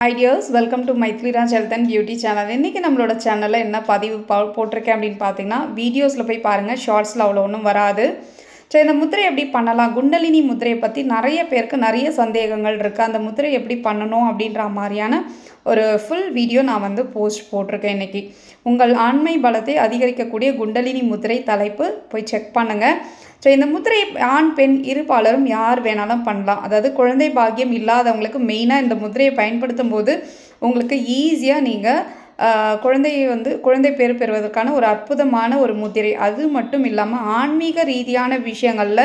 Ideas welcome to Maithiliraj health and beauty channel இன்றைக்கி நம்மளோட சேனலில் என்ன பதிவு போட்டிருக்கேன் அப்படின்னு பார்த்தீங்கன்னா வீடியோஸில் போய் பாருங்கள் ஷார்ட்ஸில் அவ்வளோ ஒன்றும் வராது. ஸோ இந்த முத்திரை எப்படி பண்ணலாம்? குண்டலினி முத்திரையை பற்றி நிறைய பேருக்கு நிறைய சந்தேகங்கள் இருக்குது அந்த முத்திரை எப்படி பண்ணணும் அப்படின்ற மாதிரியான ஒரு ஃபுல் வீடியோ நான் வந்து போஸ்ட் போட்டிருக்கேன் இன்றைக்கி உங்கள் ஆண்மை பலத்தை அதிகரிக்கக்கூடிய குண்டலினி முத்திரை தலைப்பு போய் செக் பண்ணுங்கள் ஸோ இந்த முத்திரை ஆண் பெண் இருபாலரும் யார் வேணாலும் பண்ணலாம். அதாவது குழந்தை பாக்கியம் இல்லாதவங்களுக்கு மெயினாக இந்த முத்திரையை பயன்படுத்தும் போது உங்களுக்கு ஈஸியாக நீங்கள் குழந்தையை வந்து குழந்தை பேர் பெறுவதற்கான ஒரு அற்புதமான ஒரு முத்திரை. அது மட்டும் இல்லாமல் ஆன்மீக ரீதியான விஷயங்களில்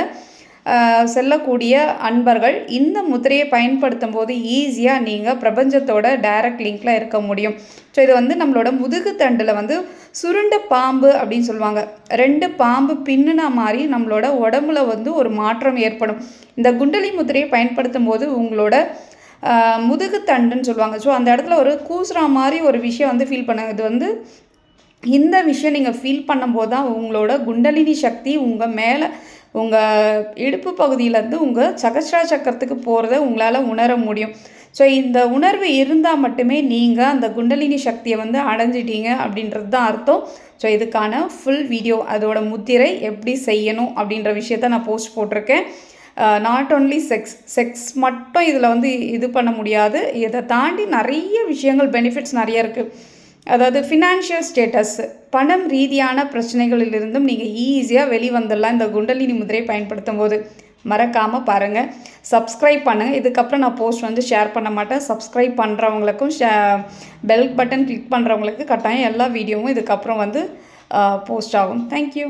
செல்லக்கூடிய அன்பர்கள் இந்த முத்திரையை பயன்படுத்தும் போது ஈஸியாக நீங்கள் பிரபஞ்சத்தோட டைரக்ட் லிங்கில் இருக்க முடியும். ஸோ இது வந்து நம்மளோட முதுகு தண்டில் வந்து சுருண்ட பாம்பு அப்படின்னு சொல்லுவாங்க. ரெண்டு பாம்பு பின்னுனா மாதிரி நம்மளோட உடம்புல வந்து ஒரு மாற்றம் ஏற்படும். இந்த குண்டலி முத்திரையை பயன்படுத்தும் போது உங்களோட முதுகு தண்டுன்னு சொல்லுவாங்க. ஸோ அந்த இடத்துல ஒரு கூசுறா மாதிரி ஒரு விஷயம் வந்து ஃபீல் பண்ணுங்க இது வந்து இந்த விஷயம் நீங்கள் ஃபீல் பண்ணும்போது தான் உங்களோட குண்டலினி சக்தி உங்கள் மேலே உங்கள் இடுப்பு பகுதியிலேருந்து உங்கள் சகஸ்ரா சக்கரத்துக்கு போகிறத உங்களால் உணர முடியும். ஸோ இந்த உணர்வு இருந்தால் மட்டுமே நீங்கள் அந்த குண்டலினி சக்தியை வந்து அடைஞ்சிட்டீங்க அப்படின்றது தான் அர்த்தம். ஸோ இதுக்கான ஃபுல் வீடியோ அதோட முத்திரை எப்படி செய்யணும் அப்படின்ற விஷயத்த நான் போஸ்ட் போட்டிருக்கேன். நாட் ஓன்லி செக்ஸ் செக்ஸ் மட்டும் இதில் வந்து இது பண்ண முடியாது. இதை தாண்டி நிறைய விஷயங்கள் பெனிஃபிட்ஸ் நிறைய இருக்குது அதாவது ஃபினான்ஷியல் ஸ்டேட்டஸ் பணம் ரீதியான பிரச்சனைகளிலிருந்தும் நீங்கள் ஈஸியாக வெளிவந்துடலாம். இந்த குண்டலினி முதிரையை பயன்படுத்தும் போது. மறக்காமல் பாருங்கள் சப்ஸ்கிரைப் பண்ணுங்கள் இதுக்கப்புறம் நான் போஸ்ட் வந்து ஷேர் பண்ண மாட்டேன். சப்ஸ்கிரைப் பண்ணுறவங்களுக்கும் ஷே பெல் பட்டன் கிளிக் பண்ணுறவங்களுக்கு கட்டாயம் எல்லா வீடியோவும் இதுக்கப்புறம் வந்து போஸ்ட் ஆகும். தேங்க்யூ